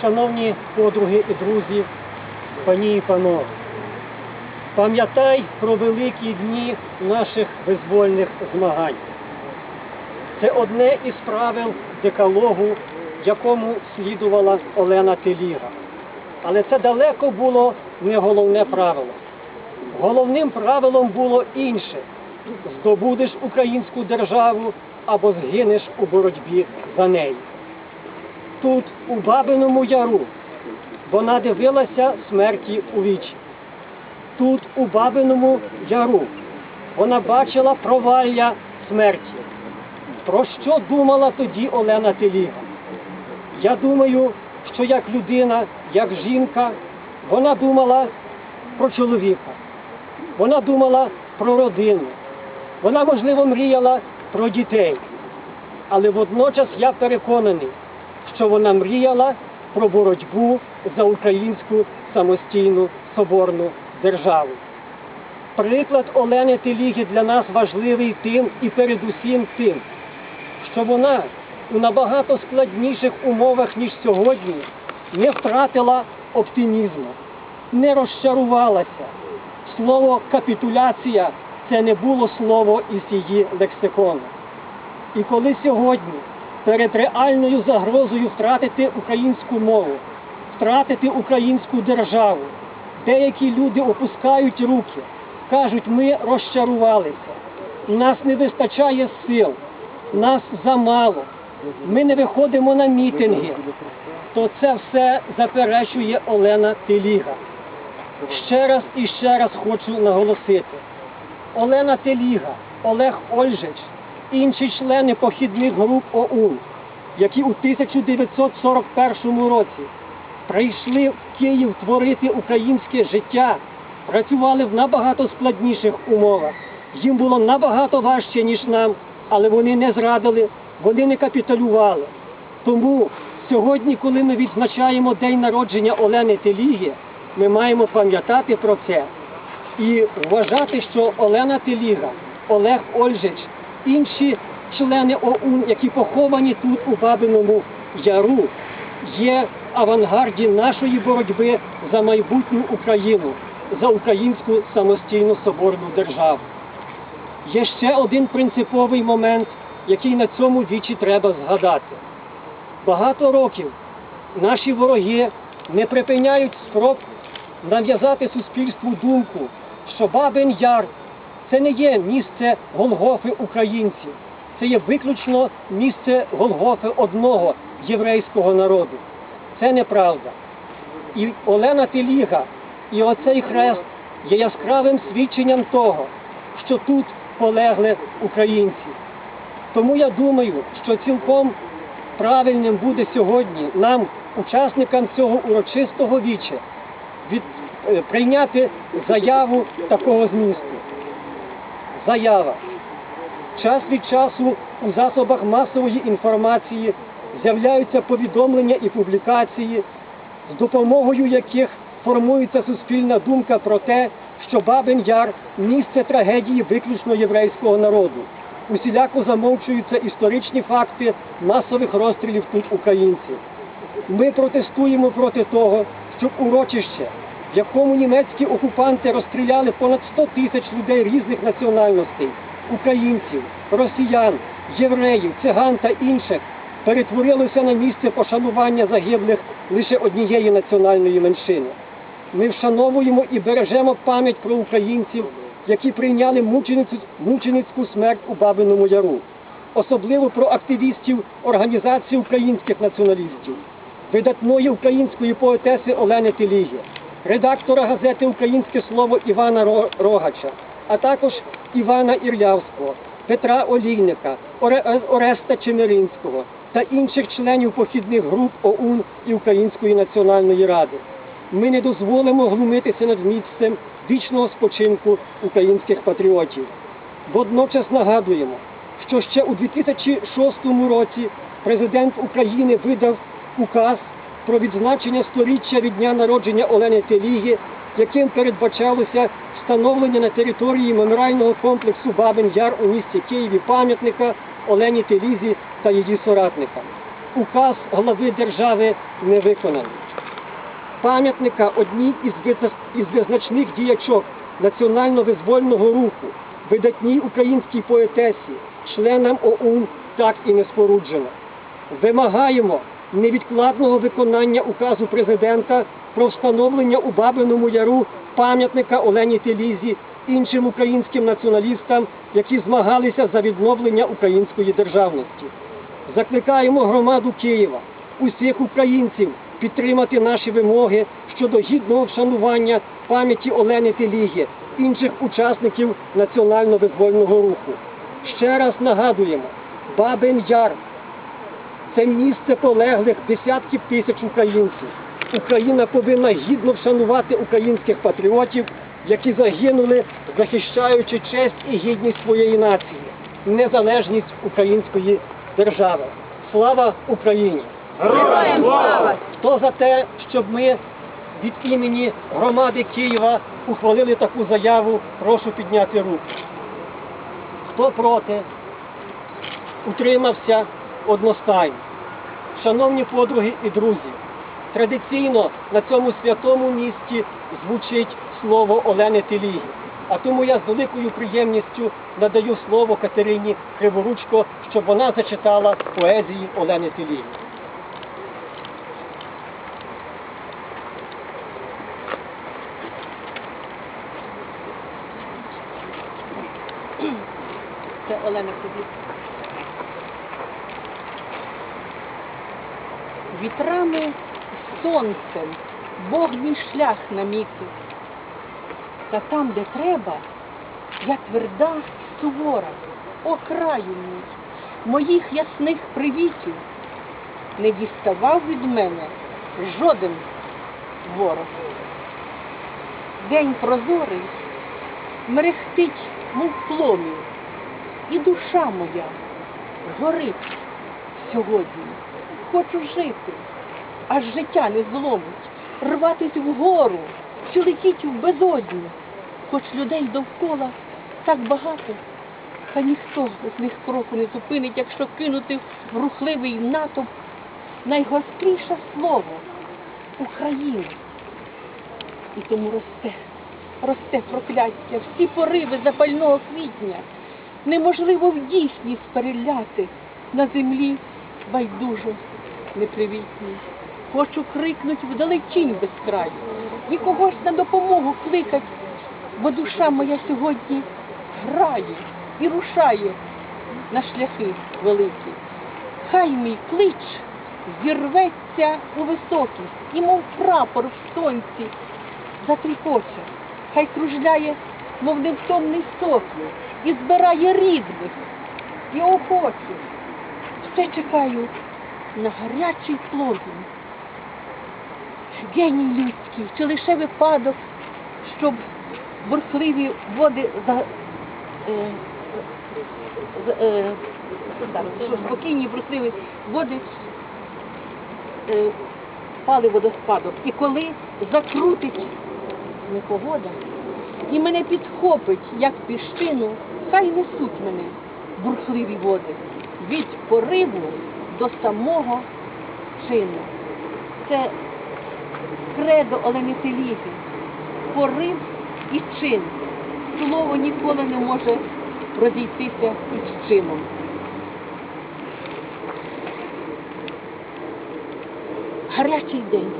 Шановні подруги і друзі, пані і панове, пам'ятай про великі дні наших визвольних змагань. Це одне із правил декалогу, якому слідувала Олена Теліга. Але це далеко було не головне правило. Головним правилом було інше здобудеш українську державу або згинеш у боротьбі за неї. Тут, у Бабиному Яру, вона дивилася смерті у вічі. Тут, у Бабиному Яру, вона бачила провалля смерті. Про що думала тоді Олена Теліга? Я думаю, що як людина, як жінка, вона думала про чоловіка, вона думала про родину, вона, можливо, мріяла про дітей. Але водночас я переконаний, що вона мріяла про боротьбу за українську самостійну соборну державу. Приклад Олени Теліги для нас важливий тим і передусім тим, що вона у набагато складніших умовах, ніж сьогодні, не втратила оптимізму, не розчарувалася. Слово капітуляція це не було слово із її лексикону. І коли сьогодні перед реальною загрозою втратити українську мову, втратити українську державу, деякі люди опускають руки, кажуть, ми розчарувалися, нас не вистачає сил, нас замало, ми не виходимо на мітинги, то це все заперечує Олена Теліга. Ще раз і ще раз хочу наголосити. Олена Теліга, Олег Ольжич, інші члени похідних груп ОУН, які у 1941 році прийшли в Київ творити українське життя, працювали в набагато складніших умовах. Їм було набагато важче, ніж нам, але вони не зрадили, вони не капітулювали. Тому сьогодні, коли ми відзначаємо день народження Олени Теліги, ми маємо пам'ятати про це і вважати, що Олена Теліга, Олег Ольжич, інші члени ОУН, які поховані тут у Бабиному Яру, є авангарді нашої боротьби за майбутню Україну, за українську самостійну соборну державу. Є ще один принциповий момент, який на цьому вічі треба згадати. Багато років наші вороги не припиняють спроб нав'язати суспільству думку, що Бабин Яр це не є місце Голгофи українців, це є виключно місце Голгофи одного єврейського народу. Це неправда. І Олена Теліга, і оцей хрест є яскравим свідченням того, що тут полегли українці. Тому я думаю, що цілком правильним буде сьогодні нам, учасникам цього урочистого віча, від, е, прийняти заяву такого змісту. Заява. Час від часу у засобах масової інформації з'являються повідомлення і публікації, з допомогою яких формується суспільна думка про те, що Бабин Яр місце трагедії виключно єврейського народу. Усіляко замовчуються історичні факти масових розстрілів тут українців. Ми протестуємо проти того, щоб урочище, в якому німецькі окупанти розстріляли понад 100 тисяч людей різних національностей українців, росіян, євреїв, циган та інших, перетворилося на місце пошанування загиблих лише однієї національної меншини. Ми вшановуємо і бережемо пам'ять про українців, які прийняли мученицьку смерть у Бабиному Яру, особливо про активістів Організації українських націоналістів, видатної української поетеси Олени Теліги, редактора газети Українське слово Івана Рогача, а також Івана Ірлявського, Петра Олійника, Ореста Чемеринського та інших членів похідних груп ОУН і Української національної ради. Ми не дозволимо глумитися над місцем вічного спочинку українських патріотів. Водночас нагадуємо, що ще у 2006 році президент України видав указ про відзначення сторіччя від дня народження Олени Теліги, яким передбачалося встановлення на території меморіального комплексу Бабин Яр у місті Києві пам'ятника Олені Телізі та її соратникам. указ глави держави не виконаний. Пам'ятника одній із визначних діячок національно-визвольного руху, видатній українській поетесі, членам ОУН так і не споруджено. Вимагаємо невідкладного виконання указу президента про встановлення у Бабиному Яру пам'ятника Олені Телізі іншим українським націоналістам, які змагалися за відновлення української державності. Закликаємо громаду Києва, усіх українців підтримати наші вимоги щодо гідного вшанування пам'яті Олени Теліги, інших учасників національно-визвольного руху. Ще раз нагадуємо, Бабин Яр це місце полеглих десятків тисяч українців. Україна повинна гідно вшанувати українських патріотів, які загинули, захищаючи честь і гідність своєї нації, незалежність української держави. Слава Україні! Героям слава! Хто за те, щоб ми від імені громади Києва ухвалили таку заяву, прошу підняти руку. Хто проти? Утримався одностайно. Шановні подруги і друзі, традиційно на цьому святому місці звучить слово Олени Теліги. А тому я з великою приємністю надаю слово Катерині Криворучко, щоб вона зачитала поезії Олени Теліги. Це Олена тобі. Вітрами сонцем Бог мій шлях намітив. Та там, де треба, я тверда сувора, о мій, моїх ясних привітів не діставав від мене жоден ворог. День прозорий мерехтить, мов пломінь, і душа моя горить сьогодні. Хочу жити, аж життя не зломить, рватись вгору, чи летіть в безодню. Хоч людей довкола так багато, та ніхто з них кроку не зупинить, якщо кинути в рухливий натовп найгостріше слово Україна. І тому росте, росте прокляття, всі пориви запального квітня. Неможливо в дійсність переляти на землі байдужо непривітній. Хочу крикнуть вдалечінь без краю, нікого ж на допомогу кликать, бо душа моя сьогодні грає і рушає на шляхи великі. Хай мій клич зірветься у високість, і мов прапор в сонці затріпоче, хай кружляє, мов невтомний сокіл, і збирає рідних, і охочих. Ще чекаю на гарячий плодін. Геній людський, чи лише випадок, щоб бурхливі води за, е, е, так, спокійні бурхливі води е, пали водоспадок. І коли закрутить непогода, і мене підхопить, як піщину, хай несуть мене бурхливі води від пориву до самого чину. Це кредо Оленітеліги, порив і чин. Слово ніколи не може розійтися із чином. Гарячий день.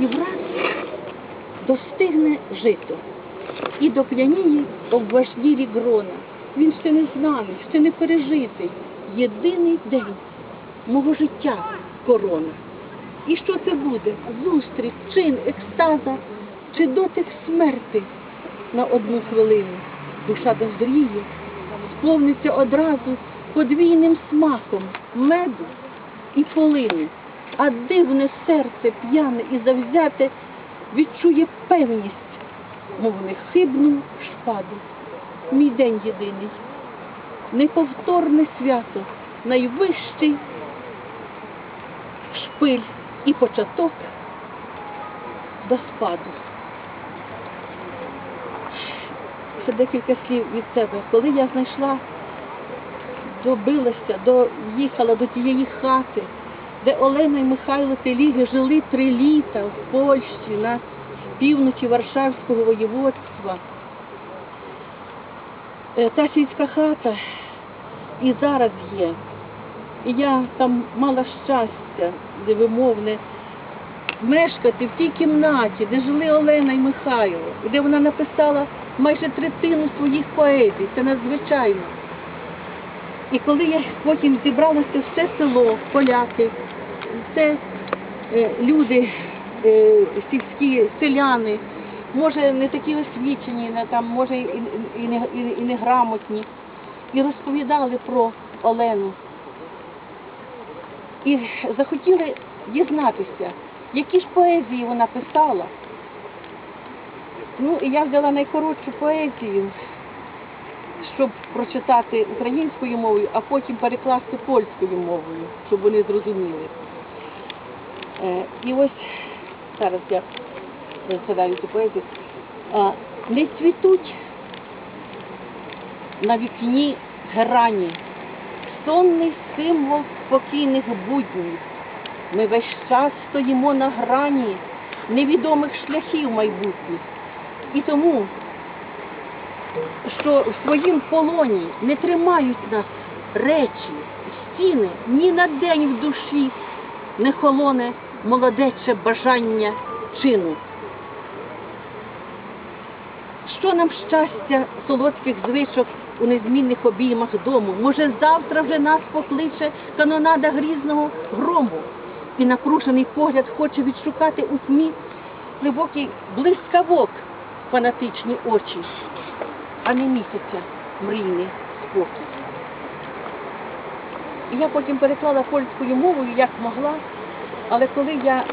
І враз достигне жито, і доп'яніє обважділі грона. Він ще не знаний, ще не пережитий. Єдиний день мого життя корона. І що це буде? Зустріч, чин, екстаза чи дотик смерти на одну хвилину. Душа дозріє, сповниться одразу подвійним смаком меду і полини, а дивне серце п'яне і завзяте відчує певність, мов нехибну шпаду. Мій день єдиний, неповторне свято, найвищий шпиль і початок до спаду. Ще декілька слів від себе. Коли я знайшла добилася, доїхала до тієї хати, де Олена і Михайло Теліги жили три літа в Польщі на півночі Варшавського воєводства. Е, Та сільська хата і зараз є. І я там мала щастя невимовне мешкати в тій кімнаті, де жили Олена і Михайло, де вона написала майже третину своїх поезій. Це надзвичайно. І коли я потім зібралося все село, поляки, все е, люди е, сільські, селяни, може не такі освічені, там, може і, і, і, і, і неграмотні, і розповідали про Олену. І захотіли дізнатися, які ж поезії вона писала. Ну, і я взяла найкоротшу поезію, щоб прочитати українською мовою, а потім перекласти польською мовою, щоб вони зрозуміли. Е, і ось зараз я згадаю цю поезію. Не цвітуть на вікні герані, сонний символ спокійних буднів. Ми весь час стоїмо на грані невідомих шляхів майбутніх. І тому, що в своїм полоні не тримають нас речі, стіни, ні на день в душі не холоне молодече бажання чину. Що нам щастя солодких звичок у незмінних обіймах дому? Може, завтра вже нас покличе канонада грізного грому, і напружений погляд хоче відшукати у тьмі глибокий блискавок фанатичні очі, а не місяця мрійний спокій. І я потім переклала польською мовою, як могла, але коли я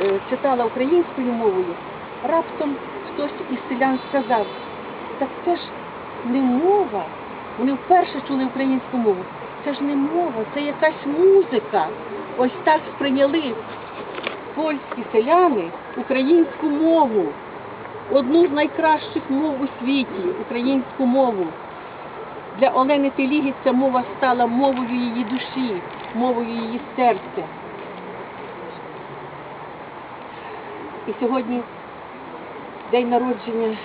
е, читала українською мовою, раптом хтось із селян сказав, так це ж не мова. Вони вперше чули українську мову. Це ж не мова, це якась музика. Ось так сприйняли польські селяни українську мову. Одну з найкращих мов у світі, українську мову. Для Олени Теліги ця мова стала мовою її душі, мовою її серця. І сьогодні день народження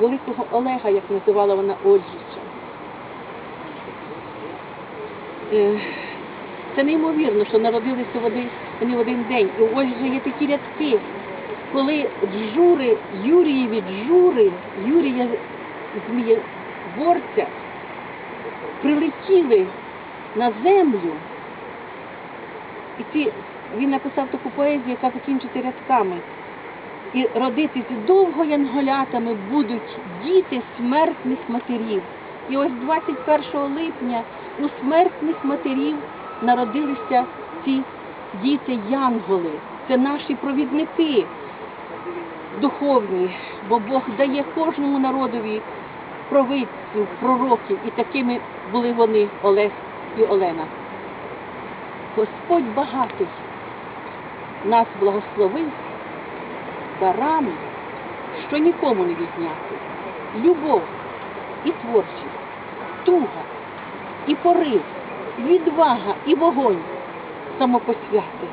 великого Олега, як називала вона Ольжича. Е, Це неймовірно, що народилися вони, в один день. І у Ольжі є такі рядки, коли джури, Юрієві джури, Юрія Змієборця прилетіли на землю. І ці, він написав таку поезію, яка закінчиться рядками. І родитись довго янголятами будуть діти смертних матерів. І ось 21 липня у смертних матерів народилися ці діти янголи. Це наші провідники духовні, бо Бог дає кожному народові провидців, пророків, і такими були вони Олег і Олена. Господь багатий нас благословив дарами, що нікому не відняти. Любов і творчість, туга і порив, відвага і вогонь самопосвяти,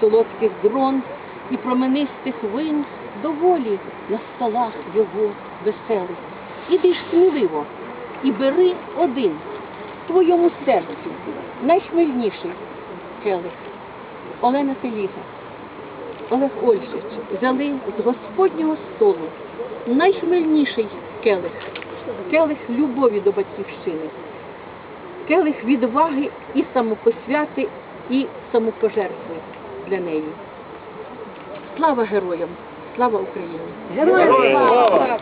солодких грон і променистих вин доволі на столах його веселих. Іди ж сміливо і бери один твоєму серці найхмельніший келих. Олена Теліга. Олег Ольжич взяли з Господнього столу найхмельніший келих, келих любові до батьківщини, келих відваги і самопосвяти, і самопожертви для неї. Слава героям! Слава Україні! Героям слава!